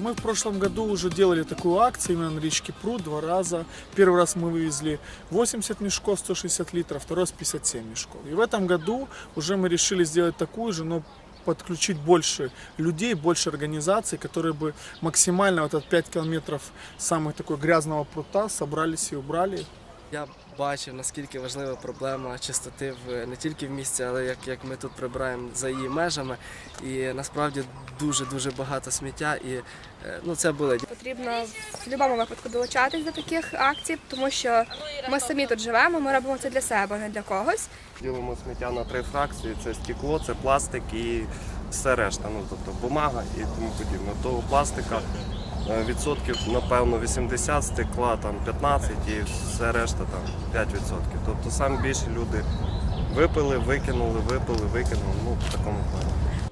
Мы в прошлом году уже делали такую акцию именно на речке Пруд два раза. Первый раз мы вывезли 80 мешков, 160 литров, второй раз 57 мешков. И в этом году уже мы решили сделать такую же, но подключить больше людей, больше организаций, которые бы максимально вот этот 5 километров самых такой грязного прута собрались и убрали. Я бачив, наскільки важлива проблема чистоти в не тільки в місті, але як, як ми тут прибираємо за її межами. І насправді дуже дуже багато сміття, і е, ну це болить. Потрібно в будь-якому випадку долучатись до таких акцій, тому що ми самі тут живемо, ми робимо це для себе, не для когось. Ділимо сміття на три фракції: це стекло, це пластик і все решта. Ну тобто бумага і тому подібне. Того пластика відсотків, напевно, 80, стекла там 15 і все решта там 5 відсотків. Тобто саме більше люди випили, викинули, випили, викинули. Ну в такому плані.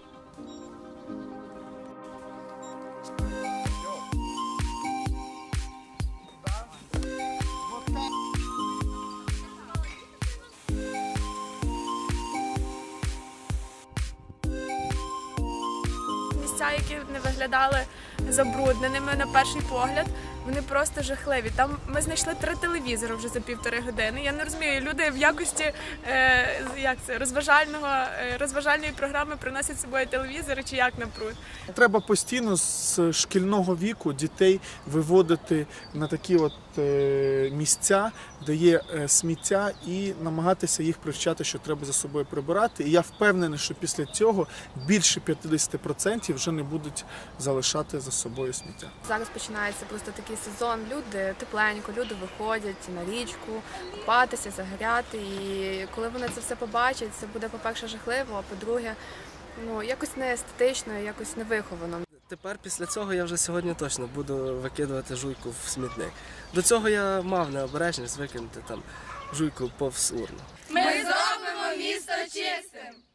Місця, які не виглядали забрудненими на перший погляд. Вони просто жахливі. Там ми знайшли три телевізори вже за півтори години. Я не розумію, люди в якості е, як це розважального е, розважальної програми приносять з собою телевізори чи як напруд. Треба постійно з шкільного віку дітей виводити на такі от е, місця, де є е, сміття, і намагатися їх привчати, що треба за собою прибирати. І я впевнений, що після цього більше 50% вже не будуть залишати за собою сміття. Зараз починається просто такий сезон. Люди тепленько, люди виходять на річку, купатися, загоряти. І коли вони це все побачать, це буде, по-перше, жахливо, а по-друге, ну якось не естетично, якось не виховано. Тепер після цього я вже сьогодні точно буду викидувати жуйку в смітник. До цього я мав необережність викинути там жуйку повз урну. Ми зробимо місто чистим.